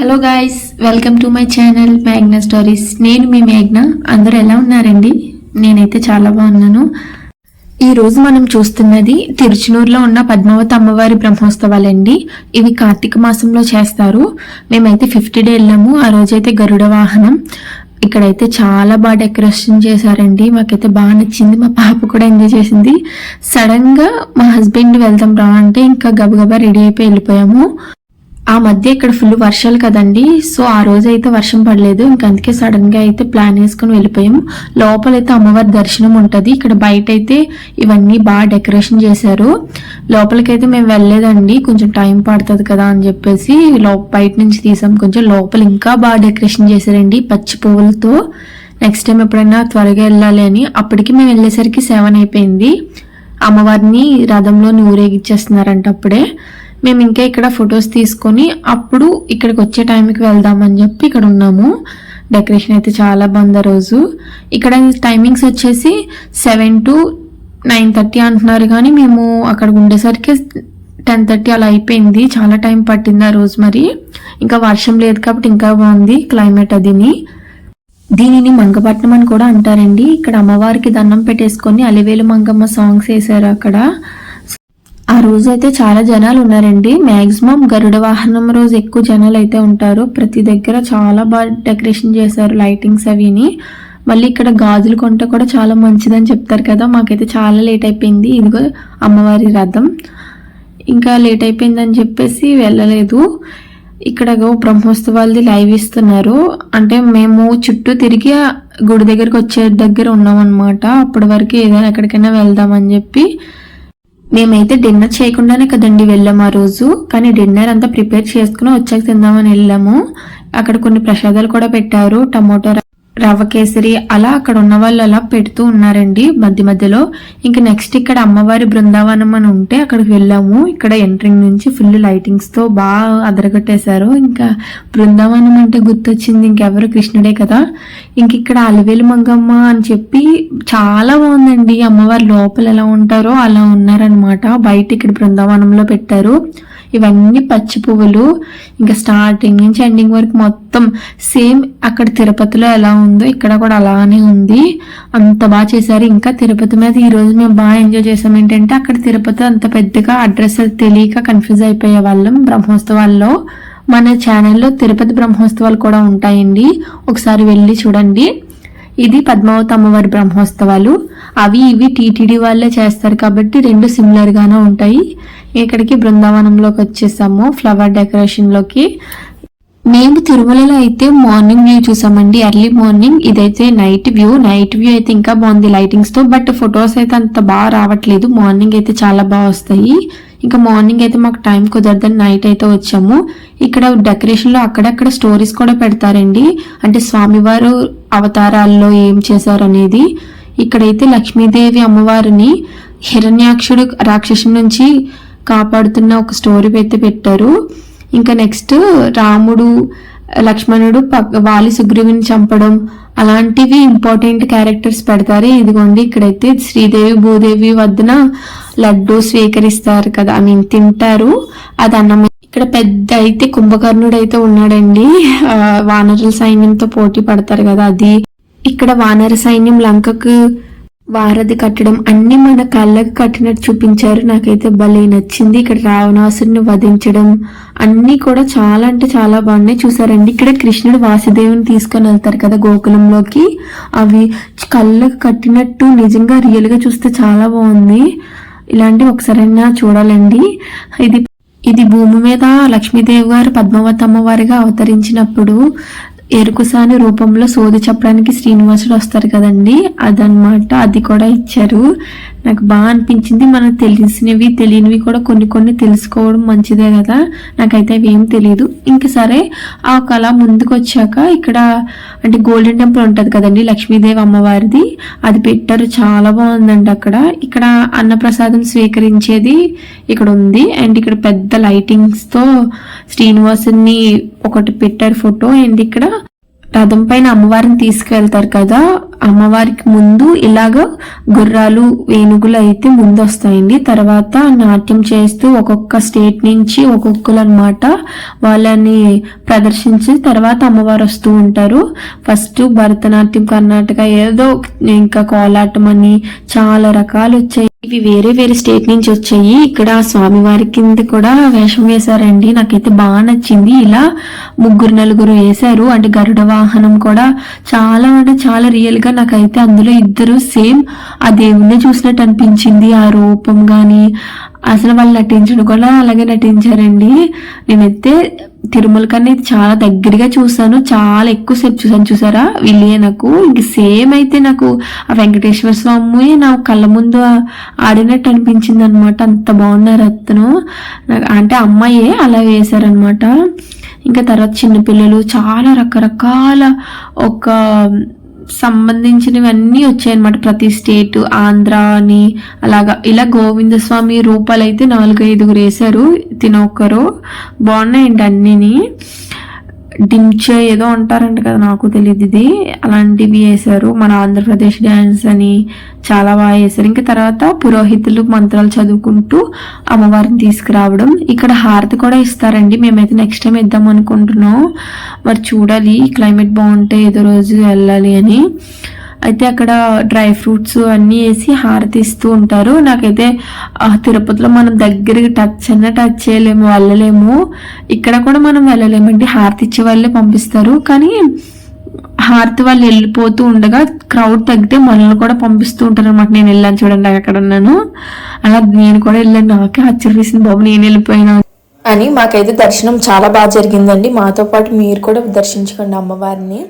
Hello guys welcome to my channel మేఘ్నా stories నేను మీ మేఘ్న. అందరూ ఎలా ఉన్నారండి? నేనైతే చాలా బాగున్నాను. ఈరోజు మనం చూస్తున్నది తిరుచునూరులో ఉన్న పద్మావతి అమ్మవారి బ్రహ్మోత్సవాలండి. ఇవి కార్తీక మాసంలో చేస్తారు. మేమైతే ఫిఫ్టీ డే వెళ్ళాము. ఆ రోజైతే గరుడ వాహనం. ఇక్కడైతే చాలా బాగా డెకరేషన్ చేశారండి. మాకైతే బాగా నచ్చింది. మా పాప కూడా ఎంజాయ్ చేసింది. సడన్గా మా హస్బెండ్ వెళ్దాం రా అంటే ఇంకా గబగబా రెడీ అయిపోయి వెళ్ళిపోయాము. ఆ మధ్య ఇక్కడ ఫుల్ వర్షాలు కదండి. సో ఆ రోజు అయితే వర్షం పడలేదు. ఇంక అందుకే సడన్గా అయితే ప్లాన్ వేసుకుని వెళ్ళిపోయాం లోపలైతే అమ్మవారి దర్శనం ఉంటుంది. ఇక్కడ బయట అయితే ఇవన్నీ బాగా డెకరేషన్ చేశారు. లోపలికైతే మేము వెళ్ళలేదండి. కొంచెం టైం పడుతుంది కదా అని చెప్పేసి బయట నుంచి తీసాం. కొంచెం లోపల ఇంకా బాగా డెకరేషన్ చేశారండి పచ్చి పువ్వులతో. నెక్స్ట్ టైం ఎప్పుడైనా త్వరగా వెళ్ళాలి అని. అప్పటికి మేము వెళ్ళేసరికి సెవెన్ అయిపోయింది. అమ్మవారిని రథంలోని ఊరేగిచ్చేస్తున్నారంట అప్పుడే. మేము ఇంకా ఇక్కడ ఫొటోస్ తీసుకొని అప్పుడు ఇక్కడికి వచ్చే టైంకి వెళ్దామని చెప్పి ఇక్కడ ఉన్నాము. డెకరేషన్ అయితే చాలా బాగుంది ఆ రోజు. ఇక్కడ టైమింగ్స్ వచ్చేసి సెవెన్ టు నైన్ థర్టీ అంటున్నారు కానీ మేము అక్కడ ఉండేసరికి టెన్ థర్టీ అలా అయిపోయింది. చాలా టైం పట్టింది ఆ రోజు మరి. ఇంకా వర్షం లేదు కాబట్టి ఇంకా బాగుంది క్లైమేట్ అదిని. దీనిని మంగపట్నం అని కూడా అంటారండి. ఇక్కడ అమ్మవారికి దండం పెట్టేసుకొని అలివేలు మంగమ్మ సాంగ్స్ వేశారు అక్కడ. రోజు అయితే చాలా జనాలు ఉన్నారండి మ్యాక్సిమం గరుడ వాహనం రోజు ఎక్కువ జనాలు అయితే ఉంటారు. ప్రతి దగ్గర చాలా బాగా డెకరేషన్ చేశారు లైటింగ్స్ అవిని. మళ్ళీ ఇక్కడ గాజులు కొంటే కూడా చాలా మంచిదని చెప్తారు కదా మాకైతే చాలా లేట్ అయిపోయింది. ఇదిగో అమ్మవారి రథం. ఇంకా లేట్ అయిపోయిందని చెప్పేసి వెళ్ళలేదు. ఇక్కడ బ్రహ్మోత్సవాలది లైవ్ ఇస్తున్నారు. అంటే మేము చుట్టూ తిరిగి గుడి దగ్గరికి వచ్చే దగ్గర ఉన్నాం అనమాట అప్పటి వరకు ఏదైనా ఎక్కడికైనా వెళ్దామని చెప్పి మేమైతే డిన్నర్ చేయకుండానే కదండి వెళ్ళాము ఆ రోజు. కానీ డిన్నర్ అంతా ప్రిపేర్ చేసుకుని వచ్చాక తిందామని వెళ్ళాము. అక్కడ కొన్ని ప్రసాదాలు కూడా పెట్టారు. టమోటా రవ్వ కేసరి అలా అక్కడ ఉన్న వాళ్ళు అలా పెడుతూ ఉన్నారండి. మధ్య మధ్యలో ఇంకా నెక్స్ట్ ఇక్కడ అమ్మవారి బృందావనం అని ఉంటే అక్కడికి వెళ్ళాము. ఇక్కడ ఎంట్రింగ్ నుంచి ఫుల్ లైటింగ్స్తో బాగా అదరగొట్టేశారు. ఇంకా బృందావనం అంటే గుర్తొచ్చింది ఇంకెవరు కృష్ణుడే కదా. ఇంక ఇక్కడ అలవేలు మంగమ్మ అని చెప్పి చాలా బాగుందండి. అమ్మవారి లోపల ఎలా ఉంటారో అలా ఉన్నారనమాట బయట ఇక్కడ బృందావనంలో పెట్టారు. ఇవన్నీ పచ్చి పువ్వులు. ఇంకా స్టార్టింగ్ నుంచి ఎండింగ్ వరకు మొత్తం సేమ్ అక్కడ తిరుపతిలో ఎలా ఉందో ఇక్కడ కూడా అలానే ఉంది. అంత బాగా చేశారు. ఇంకా తిరుపతి మీద ఈరోజు మేము బాగా ఎంజాయ్ చేసాం ఏంటంటే అక్కడ తిరుపతి అంత పెద్దగా అడ్రస్ తెలియక కన్ఫ్యూజ్ అయిపోయే వాళ్ళం బ్రహ్మోత్సవాల్లో. మన ఛానల్లో తిరుపతి బ్రహ్మోత్సవాలు కూడా ఉంటాయండి. ఒకసారి వెళ్ళి చూడండి. ఇది పద్మావతి అమ్మవారి బ్రహ్మోత్సవాలు. అవి ఇవి టీటీడీ వాళ్ళే చేస్తారు కాబట్టి రెండు సిమిలర్ గానే ఉంటాయి. ఇక్కడికి బృందావనంలోకి వచ్చేసాము ఫ్లవర్ డెకరేషన్లోకి. మేము తిరుమలలో అయితే మార్నింగ్ వ్యూ చూసామండి ఎర్లీ మార్నింగ్ ఇదైతే నైట్ వ్యూ నైట్ వ్యూ అయితే ఇంకా బాగుంది లైటింగ్స్తో బట్ ఫొటోస్ అయితే అంత బాగా రావట్లేదు. మార్నింగ్ అయితే చాలా బాగా వస్తాయి. ఇంకా మార్నింగ్ అయితే మాకు టైం కుదరదని నైట్ అయితే వచ్చాము. ఇక్కడ డెకరేషన్లో అక్కడక్కడ స్టోరీస్ కూడా పెడతారండి. అంటే స్వామివారు అవతారాల్లో ఏం చేశారు అనేది ఇక్కడైతే లక్ష్మీదేవి అమ్మవారిని హిరణ్యాక్షుడు రాక్షసు నుంచి కాపాడుతున్న ఒక స్టోరీ అయితే పెట్టారు. ఇంకా నెక్స్ట్ రాముడు లక్ష్మణుడు వాలి సుగ్రీవుని చంపడం అలాంటివి ఇంపార్టెంట్ క్యారెక్టర్స్ పెడతారు. ఇదిగోండి ఇక్కడైతే శ్రీదేవి భూదేవి వద్దన లడ్డు స్వీకరిస్తారు కదా ఐ మీన్ తింటారు. అది అన్నం ఇక్కడ పెద్ద అయితే కుంభకర్ణుడు అయితే ఉన్నాడండి వానరుల సైన్యంతో పోటీ పడతారు కదా అది ఇక్కడ వానర సైన్యం లంకకు వారధి కట్టడం అన్ని మన కళ్ళకు కట్టినట్టు చూపించారు. నాకైతే భలే నచ్చింది ఇక్కడ రావణాసుని వధించడం. అన్నీ కూడా చాలా అంటే చాలా బాగున్నాయి. చూసారండి ఇక్కడ కృష్ణుడు వాసుదేవుని తీసుకొని వెళ్తారు కదా గోకులంలోకి. అవి కళ్ళకు కట్టినట్టు నిజంగా రియల్గా చూస్తే చాలా బాగుంది. ఇలాంటివి ఒకసారైనా చూడాలండి. ఇది ఇది భూమి మీద లక్ష్మీదేవి గారు పద్మావతి అమ్మవారిగా అవతరించినప్పుడు ఎరుకుసాని రూపంలో సోది చెప్పడానికి శ్రీనివాసుడు వస్తారు కదండి. అదనమాట అది కూడా ఇచ్చారు. నాకు బాగా అనిపించింది. మనకు తెలిసినవి తెలియనివి కూడా కొన్ని కొన్ని తెలుసుకోవడం మంచిదే కదా. నాకైతే అవి ఏం తెలియదు ఇంక సరే ఆ కళ ముందుకు వచ్చాక ఇక్కడ అంటే గోల్డెన్ టెంపుల్ ఉంటుంది కదండి లక్ష్మీదేవి అమ్మవారిది. అది పెట్టారు చాలా బాగుందండి అక్కడ. ఇక్కడ అన్నప్రసాదం స్వీకరించేది ఇక్కడ ఉంది అండ్ ఇక్కడ పెద్ద లైటింగ్స్తో శ్రీనివాసుని ఒకటి పెట్టారు ఫోటో అండ్ ఇక్కడ రథం పైన అమ్మవారిని తీసుకెళ్తారు కదా అమ్మవారికి ముందు ఇలాగ గుర్రాలు ఏనుగులు అయితే ముందు వస్తాయండి తర్వాత నాట్యం చేస్తూ ఒక్కొక్క స్టేట్ నుంచి ఒక్కొక్కరు అనమాట వాళ్ళని ప్రదర్శించి తర్వాత అమ్మవారు వస్తూ ఉంటారు. ఫస్ట్ భరతనాట్యం కర్ణాటక ఏదో ఇంకా కోలాటం అని చాలా రకాలు వచ్చాయి. ఇవి వేరే వేరే స్టేట్ నుంచి వచ్చాయి. ఇక్కడ స్వామివారి కింద కూడా వేషం వేశారండి. నాకైతే బాగా నచ్చింది. ఇలా ముగ్గురు నలుగురు వేశారు. అంటే గరుడవా వాహనం కూడా చాలా అంటే చాలా రియల్గా నాకైతే అందులో ఇద్దరు సేమ్ ఆ దేవుణ్ణి చూసినట్టు అనిపించింది ఆ రూపం కానీ అసలు వాళ్ళు నటించడం కూడా అలాగే నటించారండి. నేనైతే తిరుమల కన్నా ఇది చాలా దగ్గరగా చూసాను చాలా ఎక్కువ సేపు చూసాను చూసారా? వీళ్ళే నాకు. ఇంక సేమ్ అయితే నాకు ఆ వెంకటేశ్వర స్వామి నా కళ్ళ ముందు ఆడినట్టు అనిపించింది అనమాట అంత బాగున్నారు అతను. అంటే అమ్మాయే అలా వేశారనమాట ఇంకా తర్వాత చిన్నపిల్లలు చాలా రకరకాల ఒక సంబంధించినవన్నీ వచ్చాయన్నమాట. ప్రతి స్టేట్ ఆంధ్ర అని అలాగా. ఇలా గోవింద స్వామి రూపాలు అయితే నాలుగు ఐదుగురు వేశారు తినొక్కరు. బాగున్నాయండి అన్నీని. డించే ఏదో అంటారంట కదా నాకు తెలియదు ఇది. అలాంటివి వేశారు. మన ఆంధ్రప్రదేశ్ డ్యాన్స్ అని చాలా బాగా వేశారు. ఇంకా తర్వాత పురోహితులు మంత్రాలు చదువుకుంటూ అమ్మవారిని తీసుకురావడం. ఇక్కడ హారతి కూడా ఇస్తారండి. మేమైతే నెక్స్ట్ టైం ఇద్దాం అనుకుంటున్నాం. మరి చూడాలి క్లైమేట్ బాగుంటే ఏదో రోజు వెళ్ళాలి అని. అయితే అక్కడ డ్రై ఫ్రూట్స్ అన్నీ వేసి హారతి ఇస్తూ ఉంటారు. నాకైతే ఆ తిరుపతిలో మనం దగ్గరికి టచ్ అన్న టచ్ చేయలేము వెళ్ళలేము. ఇక్కడ కూడా మనం వెళ్ళలేమండి. హారతి ఇచ్చే వాళ్ళే పంపిస్తారు. కానీ హారతి వాళ్ళు వెళ్ళిపోతూ ఉండగా క్రౌడ్ తగ్గితే మనల్ని కూడా పంపిస్తూ ఉంటారు అనమాట నేను వెళ్ళాను చూడండి అక్కడ ఉన్నాను. అలా నేను కూడా వెళ్ళాను. నాకే ఆశ్చర్యవేసింది బాబు నేను వెళ్ళిపోయినా? అని మాకైతే దర్శనం చాలా బాగా జరిగిందండి. మాతో పాటు మీరు కూడా దర్శించుకోండి అమ్మవారిని.